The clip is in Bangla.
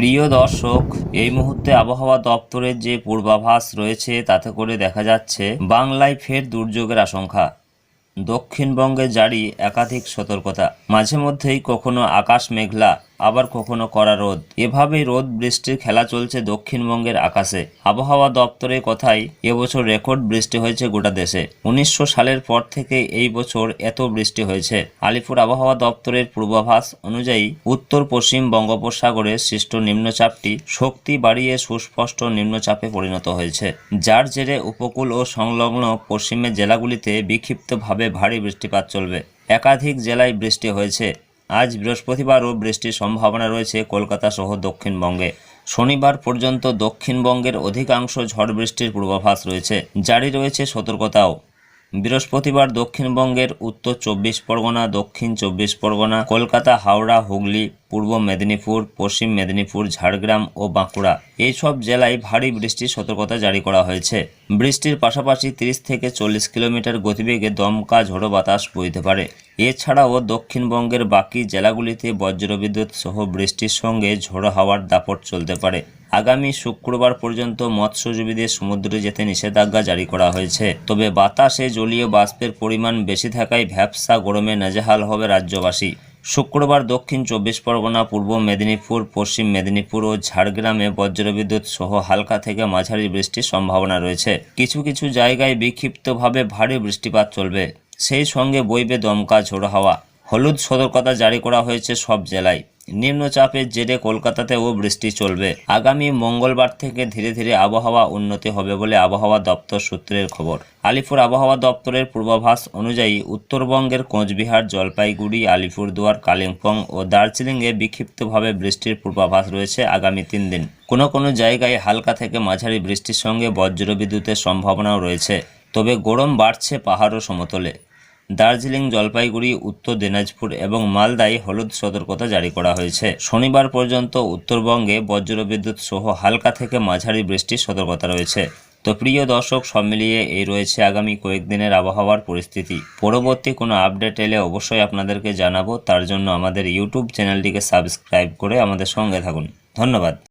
প্রিয় দর্শক, এই মুহূর্তে আবহাওয়া দপ্তরের যে পূর্বাভাস রয়েছে তাতে করে দেখা যাচ্ছে বাংলায় ফের দুর্যোগের আশঙ্কা। দক্ষিণবঙ্গে জারি একাধিক সতর্কতা। মাঝে মধ্যেই কখনো আকাশ মেঘলা আবার কখনো কড়া রোদ। এভাবেই রোদ বৃষ্টির খেলা চলছে দক্ষিণবঙ্গের আকাশে। আবহাওয়া দপ্তরের কথাই এবছর রেকর্ড বৃষ্টি হয়েছে গোটা দেশে। উনিশশো সালের পর থেকে এই বছর এত বৃষ্টি হয়েছে। আলিপুর আবহাওয়া দপ্তরের পূর্বাভাস অনুযায়ী উত্তর পশ্চিম বঙ্গোপসাগরে সৃষ্ট নিম্নচাপটি শক্তি বাড়িয়ে সুস্পষ্ট নিম্নচাপে পরিণত হয়েছে। যার জেরে উপকূল ও সংলগ্ন পশ্চিমের জেলাগুলিতে বিক্ষিপ্তভাবে ভারী বৃষ্টিপাত চলবে। একাধিক জেলায় বৃষ্টি হয়েছে। আজ বৃহস্পতিবারও বৃষ্টির সম্ভাবনা রয়েছে কলকাতা সহ দক্ষিণবঙ্গে। শনিবার পর্যন্ত দক্ষিণবঙ্গের অধিকাংশ ঝড় বৃষ্টির পূর্বাভাস রয়েছে। জারি রয়েছে সতর্কতাও। বৃহস্পতিবার দক্ষিণবঙ্গের উত্তর চব্বিশ পরগনা, দক্ষিণ চব্বিশ পরগনা, কলকাতা, হাওড়া, হুগলি, পূর্ব মেদিনীপুর, পশ্চিম মেদিনীপুর, ঝাড়গ্রাম ও বাঁকুড়া এইসব জেলায় ভারী বৃষ্টির সতর্কতা জারি করা হয়েছে। বৃষ্টির পাশাপাশি তিরিশ থেকে চল্লিশ কিলোমিটার গতিবেগে দমকা ঝোড়ো বাতাস বইতে পারে। এছাড়াও দক্ষিণবঙ্গের বাকি জেলাগুলিতে বজ্রবিদ্যুৎ সহ বৃষ্টির সঙ্গে ঝোড়ো হাওয়ার দাপট চলতে পারে। আগামী শুক্রবার পর্যন্ত মৎস্যজীবীদের সমুদ্রে যেতে নিষেধাজ্ঞা জারি করা হয়েছে। তবে বাতাসে জলীয় বাষ্পের পরিমাণ বেশি থাকায় ভ্যাবসা গরমে নাজেহাল হবে রাজ্যবাসী। শুক্রবার দক্ষিণ চব্বিশ পরগনা, পূর্ব মেদিনীপুর, পশ্চিম মেদিনীপুর ও ঝাড়গ্রামে বজ্রবিদ্যুৎ সহ হালকা থেকে মাঝারি বৃষ্টির সম্ভাবনা রয়েছে। কিছু কিছু জায়গায় বিক্ষিপ্তভাবে ভারী বৃষ্টিপাত চলবে। সেই সঙ্গে বইবে দমকা ঝোড়ো হাওয়া। হলুদ সতর্কতা জারি করা হয়েছে সব জেলায়। নিম্নচাপের জেরে কলকাতাতেও বৃষ্টি চলবে। আগামী মঙ্গলবার থেকে ধীরে ধীরে আবহাওয়া উন্নতি হবে বলে আবহাওয়া দপ্তর সূত্রের খবর। আলিপুর আবহাওয়া দপ্তরের পূর্বাভাস অনুযায়ী উত্তরবঙ্গের কোচবিহার, জলপাইগুড়ি, আলিপুরদুয়ার, কালিম্পং ও দার্জিলিংয়ে বিক্ষিপ্তভাবে বৃষ্টির পূর্বাভাস রয়েছে আগামী তিন দিন। কোনো কোনো জায়গায় হালকা থেকে মাঝারি বৃষ্টির সঙ্গে বজ্রবিদ্যুতের সম্ভাবনাও রয়েছে। তবে গরম বাড়ছে পাহাড় ও সমতলে। দার্জিলিং জলপাইগুড়ি, উত্তর দিনাজপুর এবং মালদায় হলুদ সতর্কতা জারি করা হয়েছে। শনিবার পর্যন্ত উত্তরবঙ্গে বজ্রবিদ্যুৎ সহ হালকা থেকে মাঝারি বৃষ্টির সতর্কতা রয়েছে। তো প্রিয় দর্শক, সব মিলিয়ে এই রয়েছে আগামী কয়েকদিনের আবহাওয়ার পরিস্থিতি। পরবর্তী কোনো আপডেট এলে অবশ্যই আপনাদেরকে জানাব। তার জন্য আমাদের ইউটিউব চ্যানেলটিকে সাবস্ক্রাইব করে আমাদের সঙ্গে থাকুন। ধন্যবাদ।